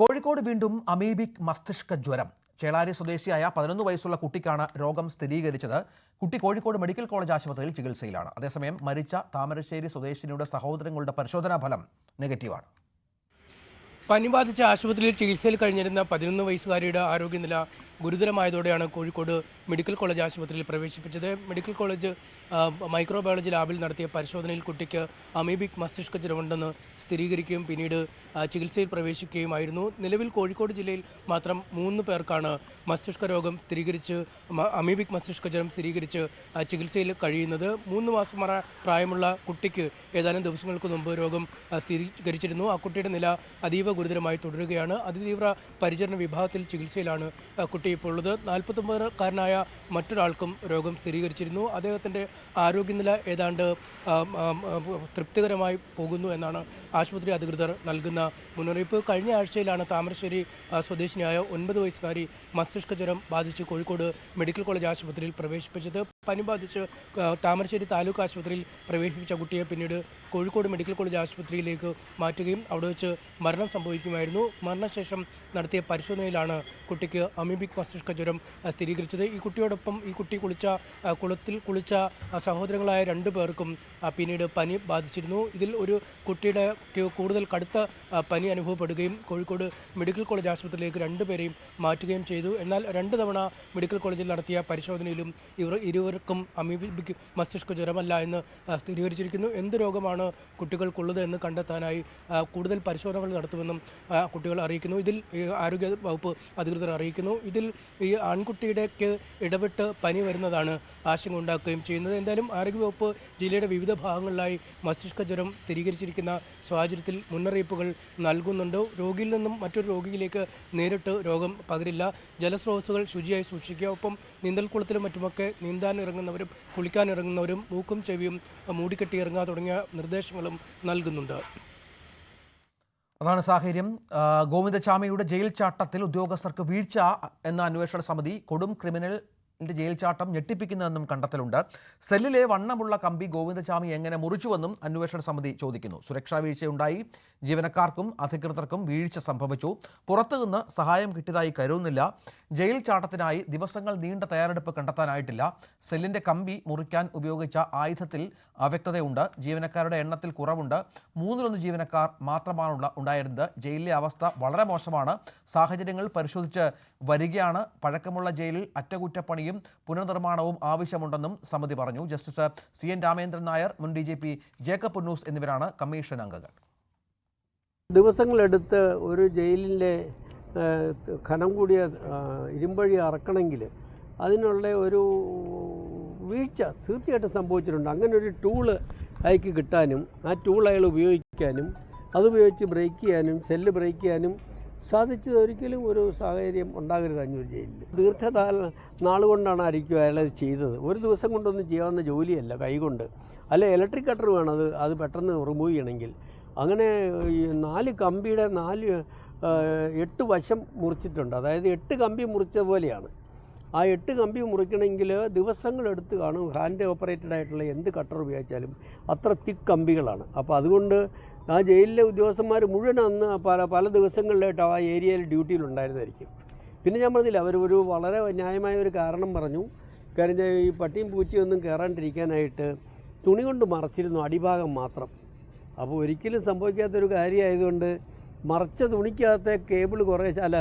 കോഴിക്കോട് വീണ്ടും അമീബിക് മസ്തിഷ്ക ജ്വരം. ചേളാരി സ്വദേശിയായ പതിനൊന്ന് വയസ്സുള്ള കുട്ടിക്കാണ് രോഗം സ്ഥിരീകരിച്ചത്. കുട്ടി കോഴിക്കോട് മെഡിക്കൽ കോളേജ് ആശുപത്രിയിൽ ചികിത്സയിലാണ്. അതേസമയം മരിച്ച താമരശ്ശേരി സ്വദേശിനിയുടെ സഹോദരങ്ങളുടെ പരിശോധനാ ഫലം നെഗറ്റീവാണ്. പനി ബാധിച്ച ആശുപത്രിയിൽ ചികിത്സയിൽ കഴിഞ്ഞിരുന്ന പതിനൊന്ന് വയസ്സുകാരിയുടെ ആരോഗ്യനില ഗുരുതരമായതോടെയാണ് കോഴിക്കോട് മെഡിക്കൽ കോളേജ് ആശുപത്രിയിൽ പ്രവേശിപ്പിച്ചത്. മെഡിക്കൽ കോളേജ് മൈക്രോബയോളജി ലാബിൽ നടത്തിയ പരിശോധനയിൽ കുട്ടിക്ക് അമീബിക് മസ്തിഷ്ക ജ്വരമുണ്ടെന്ന് സ്ഥിരീകരിക്കുകയും പിന്നീട് ചികിത്സയിൽ പ്രവേശിക്കുകയുമായിരുന്നു. നിലവിൽ കോഴിക്കോട് ജില്ലയിൽ മാത്രം മൂന്ന് പേർക്കാണ് മസ്തിഷ്ക രോഗം സ്ഥിരീകരിച്ച് അമീബിക് മസ്തിഷ്ക ജ്വരം സ്ഥിരീകരിച്ച് ചികിത്സയിൽ കഴിയുന്നത്. മൂന്ന് മാസം പ്രായമുള്ള കുട്ടിക്ക് ഏതാനും ദിവസങ്ങൾക്ക് മുമ്പ് രോഗം സ്ഥിരീകരിച്ചിരുന്നു. ആ കുട്ടിയുടെ നില അതീവ ഗുരുതരമായി തുടരുകയാണ്. അതിതീവ്ര പരിചരണ വിഭാഗത്തിൽ ചികിത്സയിലാണ് കുട്ടി ഇപ്പോൾ ഉള്ളത്. നാൽപ്പത്തൊമ്പതുകാരനായ മറ്റൊരാൾക്കും രോഗം സ്ഥിരീകരിച്ചിരുന്നു. അദ്ദേഹത്തിന്റെ ആരോഗ്യനില ഏതാണ്ട് തൃപ്തികരമായി പോകുന്നു എന്നാണ് ആശുപത്രി അധികൃതർ നൽകുന്ന മുന്നറിയിപ്പ്. കഴിഞ്ഞ ആഴ്ചയിലാണ് താമരശ്ശേരി സ്വദേശിനിയായ ഒൻപത് വയസ്സുകാരി മസ്തിഷ്ക ജ്വരം ബാധിച്ച് കോഴിക്കോട് മെഡിക്കൽ കോളേജ് ആശുപത്രിയിൽ പ്രവേശിപ്പിച്ചത്. പനി ബാധിച്ച് താമരശ്ശേരി താലൂക്ക് ആശുപത്രിയിൽ പ്രവേശിപ്പിച്ച കുട്ടിയെ പിന്നീട് കോഴിക്കോട് മെഡിക്കൽ കോളേജ് ആശുപത്രിയിലേക്ക് മാറ്റുകയും അവിടെ വെച്ച് മരണം സംഭവിക്കുമായിരുന്നു മരണശേഷം നടത്തിയ പരിശോധനയിലാണ് കുട്ടിക്ക് അമീബിക് മസ്തിഷ്ക ജ്വരം സ്ഥിരീകരിച്ചത്. ഈ കുട്ടിയോടൊപ്പം ഈ കുട്ടി കുളിച്ച കുളത്തിൽ കുളിച്ച സഹോദരങ്ങളായ രണ്ടു പേർക്കും പിന്നീട് പനി ബാധിച്ചിരുന്നു. ഇതിൽ ഒരു കുട്ടിയുടെ കൂടുതൽ കടുത്ത പനി അനുഭവപ്പെടുകയും കോഴിക്കോട് മെഡിക്കൽ കോളേജ് ആശുപത്രിയിലേക്ക് രണ്ടുപേരെയും മാറ്റുകയും ചെയ്തു. എന്നാൽ രണ്ട് തവണ മെഡിക്കൽ കോളേജിൽ നടത്തിയ പരിശോധനയിലും ഇവർ ഇരുവർക്കും അമീബിക് മസ്തിഷ്ക ജ്വരമല്ല എന്ന് സ്ഥിരീകരിച്ചിരിക്കുന്നു. എന്ത് രോഗമാണ് കുട്ടികൾക്കുള്ളത് എന്ന് കണ്ടെത്താനായി കൂടുതൽ പരിശോധനകൾ നടത്തുമെന്നും കുട്ടികൾ അറിയിക്കുന്നു. ഇതിൽ ആരോഗ്യ വകുപ്പ് അധികൃതർ അറിയിക്കുന്നു. ഇതിൽ ഈ ആൺകുട്ടിയുടെക്ക് ഇടവിട്ട് പനി വരുന്നതാണ് ആശങ്ക ഉണ്ടാക്കുകയും ചെയ്യുന്നത്. എന്തായാലും ആരോഗ്യവകുപ്പ് ജില്ലയുടെ വിവിധ ഭാഗങ്ങളിലായി മസ്തിഷ്ക ജ്വരം സ്ഥിരീകരിച്ചിരിക്കുന്ന സാഹചര്യത്തിൽ മുന്നറിയിപ്പുകൾ നൽകുന്നുണ്ട്. രോഗിയിൽ നിന്നും മറ്റൊരു രോഗിയിലേക്ക് നേരിട്ട് രോഗം പകരില്ല. ജലസ്രോതസ്സുകൾ ശുചിയായി സൂക്ഷിക്കുക. ഒപ്പം നീന്തൽക്കുളത്തിലും മറ്റുമൊക്കെ നീന്താൻ ഇറങ്ങുന്നവരും കുളിക്കാൻ ഇറങ്ങുന്നവരും മൂക്കും ചെവിയും മൂടിക്കെട്ടി ഇറങ്ങുക തുടങ്ങിയ നിർദ്ദേശങ്ങളും നൽകുന്നുണ്ട്. അതാണ് സാഹചര്യം. ഗോവിന്ദചാമിയുടെ ജയിൽ ചാട്ടത്തിൽ ഉദ്യോഗസ്ഥർക്ക് വീഴ്ച എന്ന അന്വേഷണ സമിതി കൊടും ക്രിമിനൽ ജയിൽ ചാട്ടം ഞെട്ടിപ്പിക്കുന്നതെന്നും കണ്ടെത്തലുണ്ട്. സെല്ലിലെ വണ്ണമുള്ള കമ്പി ഗോവിന്ദചാമി എങ്ങനെ മുറിച്ചുവെന്നും അന്വേഷണ സമിതി ചോദിക്കുന്നു. സുരക്ഷാ വീഴ്ചയുണ്ടായി. ജീവനക്കാർക്കും അധികൃതർക്കും വീഴ്ച സംഭവിച്ചു. പുറത്തുനിന്ന് സഹായം കിട്ടിയതായി കരുതുന്നില്ല. ജയിൽ ചാട്ടത്തിനായി ദിവസങ്ങൾ നീണ്ട തയ്യാറെടുപ്പ് കണ്ടെത്താനായിട്ടില്ല. സെല്ലിന്റെ കമ്പി മുറിക്കാൻ ഉപയോഗിച്ച ആയുധത്തിൽ അവ്യക്തതയുണ്ട്. ജീവനക്കാരുടെ എണ്ണത്തിൽ കുറവുണ്ട്. മൂന്നിലൊന്ന് ജീവനക്കാർ മാത്രമാണുള്ള ഉണ്ടായിരുന്നത്. ജയിലിലെ അവസ്ഥ വളരെ മോശമാണ്. സാഹചര്യങ്ങൾ പരിശോധിച്ച് വരികയാണ്. പഴക്കമുള്ള ജയിലിൽ അറ്റകുറ്റപ്പണിയും പുനർനിർമ്മാണവും ആവശ്യമുണ്ടെന്നും സമിതി പറഞ്ഞു. Justice C N Ramendran Nair മുൻ D G P Jacob Punnoose എന്നിവരാണ് കമ്മീഷൻ അംഗങ്ങൾ. ദിവസങ്ങളെടുത്ത് ഒരു ജയിലിന്റെ ഖനം കൂടിയ ഇരുമ്പഴി അറക്കണമെങ്കിൽ അതിനുള്ള ഒരു വീഴ്ച തീർച്ചയായിട്ടും സംഭവിച്ചിട്ടുണ്ട്. അങ്ങനെ ഒരു ടൂൾ അയക്ക് കിട്ടാനും ആ ടൂൾ അയാൾ ഉപയോഗിക്കാനും അതുപയോഗിച്ച് ബ്രേക്ക് ചെയ്യാനും സെല്ല് ബ്രേക്ക് ചെയ്യാനും സാധിച്ചത് ഒരിക്കലും ഒരു സാഹചര്യം ഉണ്ടാകരുത് അഞ്ഞൂർ ജയിലിൽ. ദീർഘകാല നാളുകൊണ്ടാണ് ആയിരിക്കും അയാൾ അത് ചെയ്തത്. ഒരു ദിവസം കൊണ്ടൊന്നും ചെയ്യാവുന്ന ജോലിയല്ല കൈകൊണ്ട്. അല്ല ഇലക്ട്രിക് കട്ടർ വേണം അത് അത് പെട്ടെന്ന് റിമൂവ് ചെയ്യണമെങ്കിൽ. അങ്ങനെ ഈ നാല് കമ്പിയുടെ നാല് എട്ട് വശം മുറിച്ചിട്ടുണ്ട്. അതായത് എട്ട് കമ്പി മുറിച്ച പോലെയാണ്. ആ എട്ട് കമ്പി മുറിക്കണമെങ്കിൽ ദിവസങ്ങളെടുത്ത് കാണും. ഹാൻഡ് ഓപ്പറേറ്റഡ് ആയിട്ടുള്ള എന്ത് കട്ടർ ഉപയോഗിച്ചാലും അത്ര തിക്ക് കമ്പികളാണ്. അപ്പോൾ അതുകൊണ്ട് ആ ജയിലിലെ ഉദ്യോഗസ്ഥന്മാർ മുഴുവൻ അന്ന് പല പല ദിവസങ്ങളിലായിട്ട് ആ ഏരിയയിൽ ഡ്യൂട്ടിയിലുണ്ടായിരുന്നായിരിക്കും. പിന്നെ ഞാൻ പറഞ്ഞില്ല അവർ ഒരു വളരെ ന്യായമായ ഒരു കാരണം പറഞ്ഞു. കാര്യം ഈ പട്ടിയും പൂച്ചയൊന്നും കയറാണ്ടിരിക്കാനായിട്ട് തുണി കൊണ്ട് മറച്ചിരുന്നു അടിഭാഗം മാത്രം. അപ്പോൾ ഒരിക്കലും സംഭവിക്കാത്തൊരു കാര്യമായതുകൊണ്ട് മറച്ച തുണിക്കകത്തെ കേബിൾ കുറേശ്ശെ അല്ല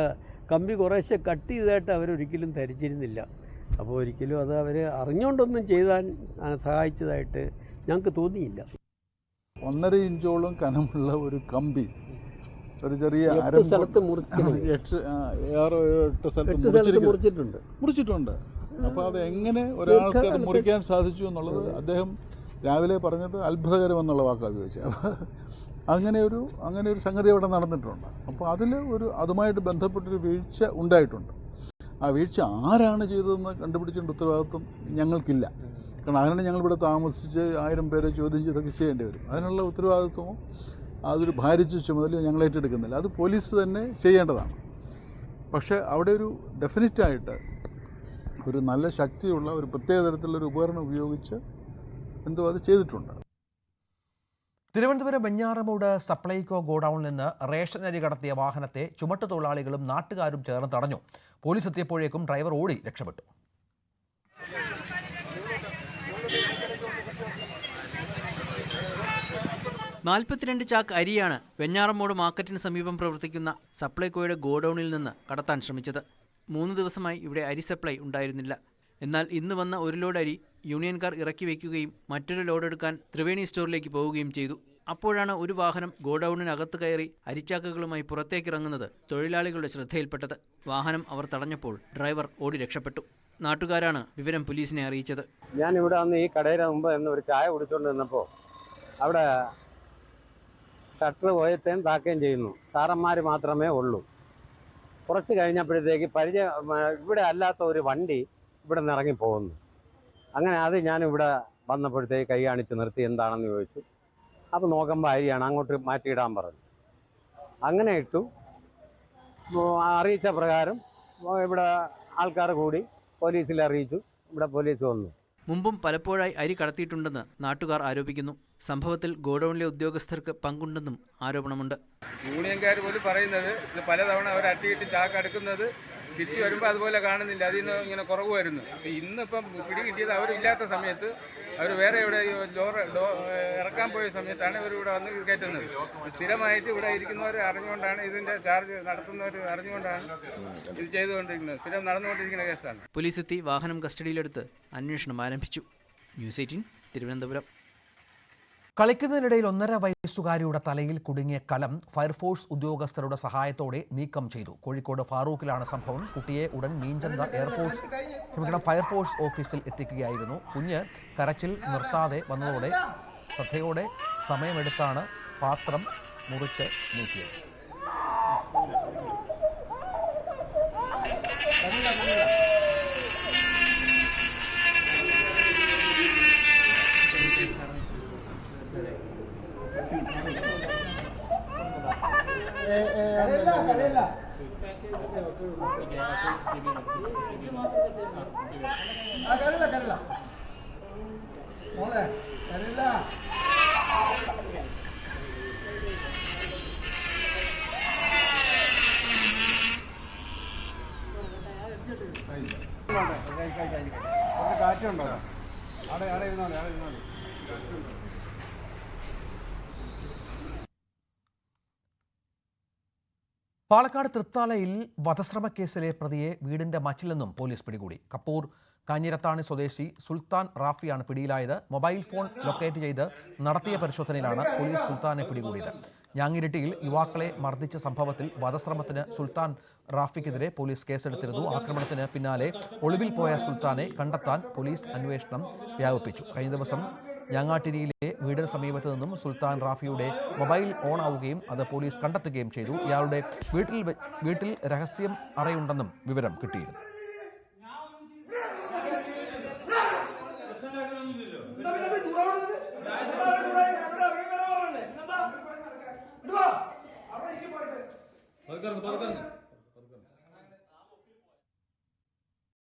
കമ്പി കുറേശ്ശെ കട്ട് ചെയ്തതായിട്ട് അവരൊരിക്കലും ധരിച്ചിരുന്നില്ല. അപ്പോൾ ഒരിക്കലും അത് അവർ അറിഞ്ഞുകൊണ്ടൊന്നും ചെയ്താൻ സഹായിച്ചതായിട്ട് ഞങ്ങൾക്ക് തോന്നിയില്ല. ഒന്നര ഇഞ്ചോളം കനമുള്ള ഒരു കമ്പി ഒരു ചെറിയ സ്ഥലത്ത് എട്ട് ആറ് എട്ട് മുറിച്ചിട്ടുണ്ട്. മുറിച്ചിട്ടുണ്ട്. അപ്പോൾ അത് എങ്ങനെ ഒരാൾക്ക് അത് മുറിക്കാൻ സാധിച്ചു എന്നുള്ളത് അദ്ദേഹം രാവിലെ പറഞ്ഞത് അത്ഭുതകരമെന്നുള്ള വാക്കാണ് ഉപയോഗിച്ചത് അപ്പോൾ അങ്ങനെ ഒരു അങ്ങനെ ഒരു സംഗതി അവിടെ നടന്നിട്ടുണ്ട്. അപ്പോൾ അതിൽ ഒരു അതുമായിട്ട് ബന്ധപ്പെട്ടൊരു വീഴ്ച ഉണ്ടായിട്ടുണ്ട്. ആ വീഴ്ച ആരാണ് ചെയ്തതെന്ന് കണ്ടുപിടിച്ചിട്ടുണ്ട് ഉത്തരവാദിത്വം ഞങ്ങൾക്കില്ല. കാരണം അങ്ങനെ ഞങ്ങൾ ഇവിടെ താമസിച്ച് ആയിരം പേരെ ചോദ്യം ചെയ്തൊക്കെ ചെയ്യേണ്ടി വരും. അതിനുള്ള ഉത്തരവാദിത്വമോ അതൊരു ഭാരിച്ച ചുമതലയോ ഞങ്ങൾ ഏറ്റെടുക്കുന്നില്ല. അത് പോലീസ് തന്നെ ചെയ്യേണ്ടതാണ്. പക്ഷേ അവിടെ ഒരു ഡെഫിനറ്റായിട്ട് ഒരു നല്ല ശക്തിയുള്ള ഒരു പ്രത്യേക തരത്തിലുള്ള ഒരു ഉപകരണം ഉപയോഗിച്ച് എന്തോ അത് ചെയ്തിട്ടുണ്ട്. തിരുവനന്തപുരം വെഞ്ഞാറമൂട് സപ്ലൈകോ ഗോഡൌണിൽ നിന്ന് റേഷൻ അരി കടത്തിയ വാഹനത്തെ ചുമട്ടുതൊഴിലാളികളും നാട്ടുകാരും ചേർന്ന് തടഞ്ഞു. പോലീസ് എത്തിയപ്പോഴേക്കും ഡ്രൈവർ ഓടി രക്ഷപ്പെട്ടു. നാൽപ്പത്തിരണ്ട് ചാക്ക് അരിയാണ് വെഞ്ഞാറമ്മൂട് മാർക്കറ്റിന് സമീപം പ്രവർത്തിക്കുന്ന സപ്ലൈകോയുടെ ഗോഡൌണിൽ നിന്ന് കടത്താൻ ശ്രമിച്ചത്. മൂന്ന് ദിവസമായി ഇവിടെ അരി സപ്ലൈ ഉണ്ടായിരുന്നില്ല. എന്നാൽ ഇന്ന് വന്ന ഒരു ലോഡ് അരി യൂണിയൻകാർ ഇറക്കി വയ്ക്കുകയും മറ്റൊരു ലോഡ് എടുക്കാൻ ത്രിവേണി സ്റ്റോറിലേക്ക് പോവുകയും ചെയ്തു. അപ്പോഴാണ് ഒരു വാഹനം ഗോഡൌണിനകത്ത് കയറി അരിച്ചാക്കുകളുമായി പുറത്തേക്കിറങ്ങുന്നത് തൊഴിലാളികളുടെ ശ്രദ്ധയിൽപ്പെട്ടത്. വാഹനം അവർ തടഞ്ഞപ്പോൾ ഡ്രൈവർ ഓടി രക്ഷപ്പെട്ടു. നാട്ടുകാരാണ് വിവരം പോലീസിനെ അറിയിച്ചത്. ഞാൻ ഇവിടെ വന്ന് ഈ കടയുടെ മുമ്പ് നിന്ന് ഒരു ചായ കുടിച്ചുകൊണ്ട് നിന്നപ്പോൾ അവിടെ ഷട്ടർ പോയത്തേം താക്കുകയും ചെയ്യുന്നു. സാറന്മാർ മാത്രമേ ഉള്ളൂ. കുറച്ച് കഴിഞ്ഞപ്പോഴത്തേക്ക് പരിചയ ഇവിടെ അല്ലാത്ത ഒരു വണ്ടി ഇവിടെ നിന്ന് ഇറങ്ങിപ്പോകുന്നു അങ്ങനെ അത് ഞാനിവിടെ വന്നപ്പോഴത്തേക്ക് കൈ കാണിച്ച് നിർത്തി എന്താണെന്ന് ചോദിച്ചു. അപ്പോൾ നോക്കുമ്പോൾ അരിയാണ് അങ്ങോട്ട് മാറ്റിയിടാൻ പറഞ്ഞു. അങ്ങനെ ഇട്ടു. അറിയിച്ച പ്രകാരം ഇവിടെ ആൾക്കാർ കൂടി പോലീസിൽ അറിയിച്ചു. ഇവിടെ പോലീസ് വന്നു. മുമ്പും പലപ്പോഴായി അരി കടത്തിയിട്ടുണ്ടെന്ന് നാട്ടുകാർ ആരോപിക്കുന്നു. സംഭവത്തിൽ ഗോഡൌണിലെ ഉദ്യോഗസ്ഥർക്ക് പങ്കുണ്ടെന്നും ആരോപണമുണ്ട്. യൂണിയൻകാർ പോലും പറയുന്നത് ഇത് പലതവണ അവർ അട്ടിയിട്ട് ചാക്ക് അടുക്കുന്നത് തിരിച്ചു വരുമ്പോൾ അതുപോലെ കാണുന്നില്ല. അതിൽ നിന്ന് ഇങ്ങനെ കുറവ് വരുന്നു ഇന്നിപ്പം പിടി കിട്ടിയത് അവരില്ലാത്ത സമയത്ത് അവർ വേറെ ഇവിടെ ലോറ ഇറക്കാൻ പോയ സമയത്താണ് ഇവർ ഇവിടെ വന്ന് കയറ്റുന്നത്. സ്ഥിരമായിട്ട് ഇവിടെ ഇരിക്കുന്നവർ അറിഞ്ഞുകൊണ്ടാണ് ഇതിന്റെ ചാർജ് നടത്തുന്നവർ അറിഞ്ഞുകൊണ്ടാണ് ഇത് ചെയ്തുകൊണ്ടിരിക്കുന്നത്. സ്ഥിരം നടന്നുകൊണ്ടിരിക്കുന്ന കേസാണ്. പോലീസ് എത്തി വാഹനം കസ്റ്റഡിയിലെടുത്ത് അന്വേഷണം ആരംഭിച്ചു. News eighteen Thiruvananthapuram. കളിക്കുന്നതിനിടയിൽ ഒന്നര വയസ്സുകാരിയുടെ തലയിൽ കുടുങ്ങിയ കലം ഫയർഫോഴ്സ് ഉദ്യോഗസ്ഥരുടെ സഹായത്തോടെ നീക്കം ചെയ്തു. കോഴിക്കോട് ഫാറൂഖിലാണ് സംഭവം. കുട്ടിയെ ഉടൻ മീഞ്ചന്ത എയർഫോഴ്സ് ക്ഷമിക്കണം ഫയർഫോഴ്സ് ഓഫീസിൽ എത്തിക്കുകയായിരുന്നു. കുഞ്ഞ് കരച്ചിൽ നിർത്താതെ വന്നതോടെ ശ്രദ്ധയോടെ സമയമെടുത്താണ് പാത്രം മുറിച്ച് നീക്കിയത്. കരല കരല മോളെ കരല കാറ്റുണ്ടോ അവിടെ അവിടെ ഇരുന്നോളെ അവിടെ ഇരുന്നോളെ. പാലക്കാട് തൃത്താലയിൽ വധശ്രമ കേസിലെ പ്രതിയെ വീടിന്റെ മച്ചിൽ നിന്നും പോലീസ് പിടികൂടി. കപ്പൂർ കാഞ്ഞിരത്താണി സ്വദേശി സുൽത്താൻ റാഫിയാണ് പിടിയിലായത്. മൊബൈൽ ഫോൺ ലൊക്കേറ്റ് ചെയ്ത് നടത്തിയ പരിശോധനയിലാണ് പോലീസ് സുൽത്താനെ പിടികൂടിയത്. ഞാങ്ങിരിട്ടിയിൽ യുവാക്കളെ മർദ്ദിച്ച സംഭവത്തിൽ വധശ്രമത്തിന് സുൽത്താൻ റാഫിക്കെതിരെ പോലീസ് കേസെടുത്തിരുന്നു. ആക്രമണത്തിന് പിന്നാലെ ഒളിവിൽ പോയ സുൽത്താനെ കണ്ടെത്താൻ പോലീസ് അന്വേഷണം വ്യാപിപ്പിച്ചു. കഴിഞ്ഞ ദിവസം ഞാങ്ങാട്ടിരിയിലെ വീടിന് സമീപത്ത് നിന്നും സുൽത്താൻ റാഫിയുടെ മൊബൈൽ ഓൺ ആവുകയും അത് പോലീസ് കണ്ടെത്തുകയും ചെയ്തു. ഇയാളുടെ വീട്ടിൽ വീട്ടിൽ രഹസ്യം അറയുണ്ടെന്നും വിവരം കിട്ടിയിരുന്നു. പതുക്കെ പതുക്കെ